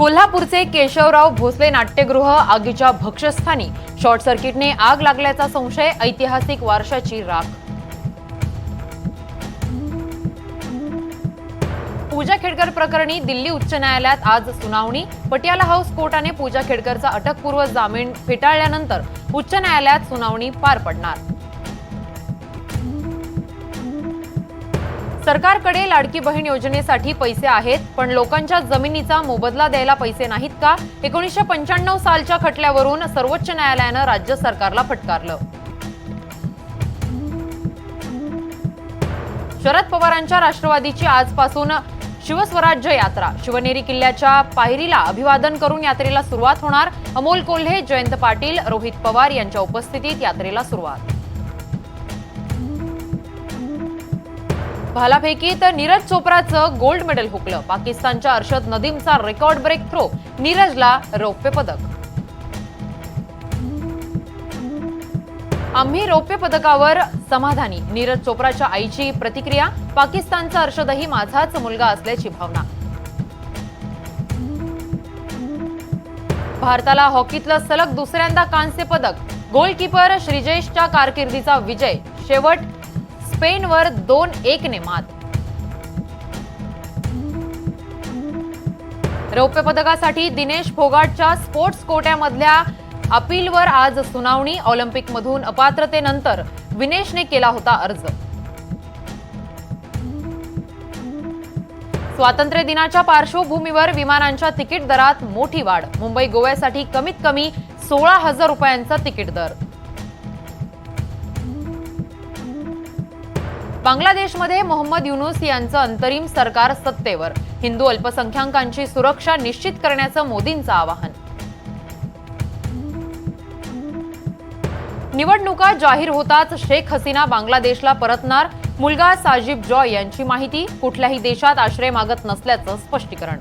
कोल्हापूरचे केशवराव भोसले नाट्यगृह आगीच्या भक्षस्थानी शॉर्ट सर्किटने आग लागल्याचा संशय ऐतिहासिक वारशाची राख. पूजा खेडकर प्रकरणी दिल्ली उच्च न्यायालयात आज सुनावणी. पटियाला हाऊस कोर्टाने पूजा खेडकरचा अटकपूर्व जामीन फेटाळल्यानंतर उच्च न्यायालयात सुनावणी पार पडणार. सरकारकडे लाडकी बहीण योजनेसाठी पैसे आहेत पण लोकांच्या जमिनीचा मोबदला द्यायला पैसे नाहीत का? एकोणीसशे पंच्याण्णव सालच्या खटल्यावरून सर्वोच्च न्यायालयानं राज्य सरकारला फटकारलं. शरद पवारांच्या राष्ट्रवादीची आजपासून शिवस्वराज्य यात्रा. शिवनेरी किल्ल्याच्या पायरीला अभिवादन करून यात्रेला सुरुवात होणार. अमोल कोल्हे जयंत पाटील रोहित पवार यांच्या उपस्थितीत यात्रेला सुरुवात. भालाफेकीत नीरज चोप्राचं गोल्ड मेडल हुकलं. पाकिस्तानच्या अर्शद नदीमचा रेकॉर्ड ब्रेक थ्रो नीरजला रौप्य पदक. आम्ही रौप्य पदकावर समाधानी. नीरज चोप्राच्या आईची प्रतिक्रिया पाकिस्तानचा अर्शदही माझाच मुलगा असल्याची भावना. भारताला हॉकीतलं सलग दुसऱ्यांदा कांस्य पदक. गोलकीपर श्रीजेशच्या कारकिर्दीचा विजय. शेवट स्पेनवर दोन एकने मात. रौप्य पदकासाठी दिनेश फोगाटच्या स्पोर्ट्स कोट्यामधल्या अपीलवर आज सुनावणी. ऑलिम्पिकमधून अपात्रतेनंतर विनेशने केला होता अर्ज. स्वातंत्र्य दिनाच्या पार्श्वभूमीवर विमानांच्या तिकीट दरात मोठी वाढ. मुंबई गोव्यासाठी कमीत कमी सोळा हजार रुपयांचा तिकीट दर. बांगलादेशमध्ये मोहम्मद युनुस यांचं अंतरिम सरकार सत्तेवर. हिंदू अल्पसंख्याकांची सुरक्षा निश्चित करण्याचं मोदींचं आवाहन. निवडणुका जाहीर होताच शेख हसीना बांगलादेशला परतणार. मुलगा साजिब जॉय यांची माहिती कुठल्याही देशात आश्रय मागत नसल्याचं स्पष्टीकरण.